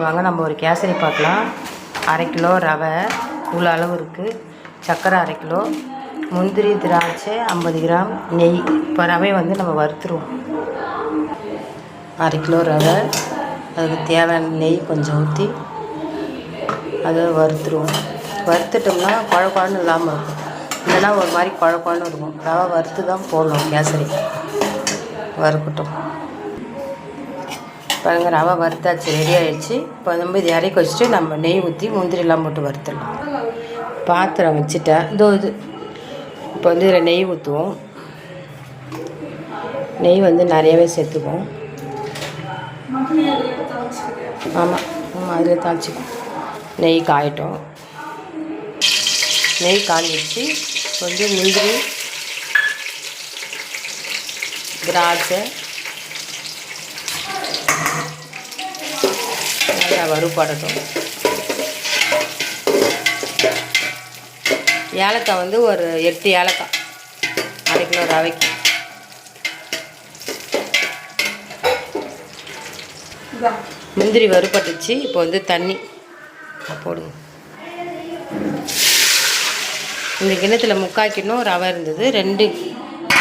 வாங்க நம்ம ஒரு கேசரி பார்க்கலாம். அரை கிலோ ரவை இவ்வளோ அளவு இருக்குது சர்க்கரை அரை கிலோ முந்திரி திராட்சை ஐம்பது கிராம் நெய். இப்போ ரவையை வந்து நம்ம வறுத்துருவோம். அரை கிலோ ரவை அதுக்கு தேவையான நெய் கொஞ்சம் ஊற்றி அதை வறுத்துருவோம். வறுத்துட்டோம்னா குழ குழன்னு இல்லாமல் இருக்கும். இல்லைன்னா ஒரு மாதிரி குழ குழன்னு இருக்கும். ரவை வறுத்து தான் போடணும் கேசரி. வறுக்கட்டும். பாருங்க ரவை வறுத்தாச்சு ரெடி ஆயிடுச்சு. இப்போ நம்ம இது இறக்கி வச்சுட்டு நம்ம நெய் ஊற்றி முந்திரிலாம் போட்டு வறுத்துடலாம். பாத்திரம் வச்சுட்டேன். இதோ இது. இப்போ வந்து இதில் நெய் ஊற்றுவோம் நெய் வந்து நிறையவே சேர்த்துக்குவோம். ஆமாம் ஆமாம் அதில் தாளிச்சிக்கும் நெய் காயட்டும். நெய் காஞ்சிடுச்சு. இப்போ வந்து முந்திரி திராட்சை நல்லா வறுபடட்டும். ஏலக்காய் வந்து ஒரு எட்டு ஏலக்காய். அரை கிலோ ரவைக்கு. முந்திரி வறுபட்டுச்சு. இப்போ வந்து தண்ணி. போடுங்க. இந்த கிண்ணத்தில் முக்கால் கிண்ணம் ரவை இருந்தது. ரெண்டு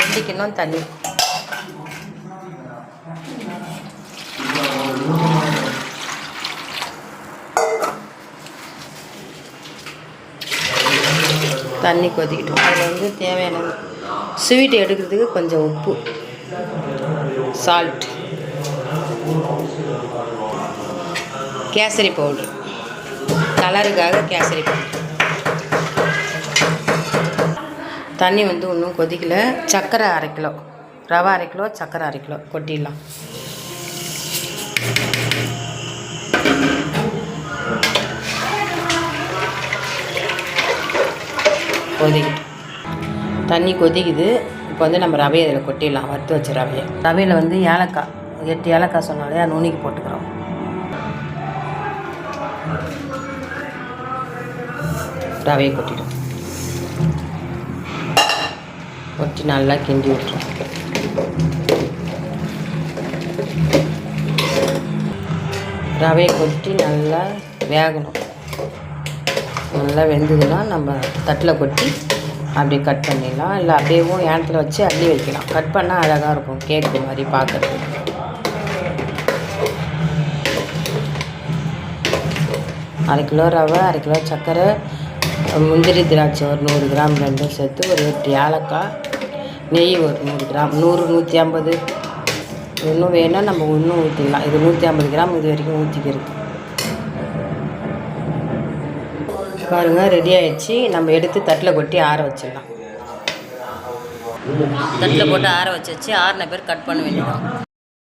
ரெண்டு கிண்ணம் தண்ணி. தண்ணி கொதிக்கிட்டோம். அதில் வந்து தேவையான ஸ்வீட் எடுக்கிறதுக்கு கொஞ்சம் உப்பு. Salt kesari powder. கலருக்காக கேசரி பவுட்ரு. தண்ணி வந்து ஒன்றும் கொதிக்கல. சர்க்கரை அரை கிலோ. ரவை அரை கிலோ சர்க்கரை அரை கிலோ. கொட்டிடலாம். கொதிக்கிட்டு தண்ணி கொதிக்குது. இப்போ வந்து நம்ம ரவையை இதில் கொட்டிடலாம். வறுத்து வச்ச ரவையை. ரவையில் வந்து ஏலக்காய். எட்டு ஏலக்காய் சொன்னாலே நுனிக்கு போட்டுக்கிறோம். ரவையை கொட்டிடும். கொட்டி நல்லா கிண்டி விட்டுரும் ரவையை கொட்டி நல்லா வேகணும். நல்லா வெந்ததுன்னா நம்ம தட்டில் கொட்டி அப்படியே கட் பண்ணிடலாம். இல்லை அப்படியேவும் ஏனத்தில் வச்சு அள்ளி வைக்கலாம். கட் பண்ணால் அழகாக இருக்கும் கேக்கு மாதிரி பார்க்குறதுக்கு. அரை கிலோ ரவை அரை கிலோ சர்க்கரை முந்திரி திராட்சை ஒரு நூறு கிராம் ரெண்டும் சேர்த்து ஒரு எட்டு ஏலக்காய் நெய் ஒரு நூறு கிராம் நூறு நூற்றி ஐம்பது. இன்னும் வேணால் நம்ம இன்னும் ஊற்றிக்கலாம் இது நூற்றி ஐம்பது கிராம் இது வரைக்கும் ஊற்றிக்கிறது பாருங்கள் ரெடி ஆயிடுச்சு. நம்ம எடுத்து தட்டில் கொட்டி ஆற வச்சிடலாம். தட்டில் போட்டு ஆற வச்சு வச்சு ஆறின பேர் கட் பண்ண வேண்டியதான்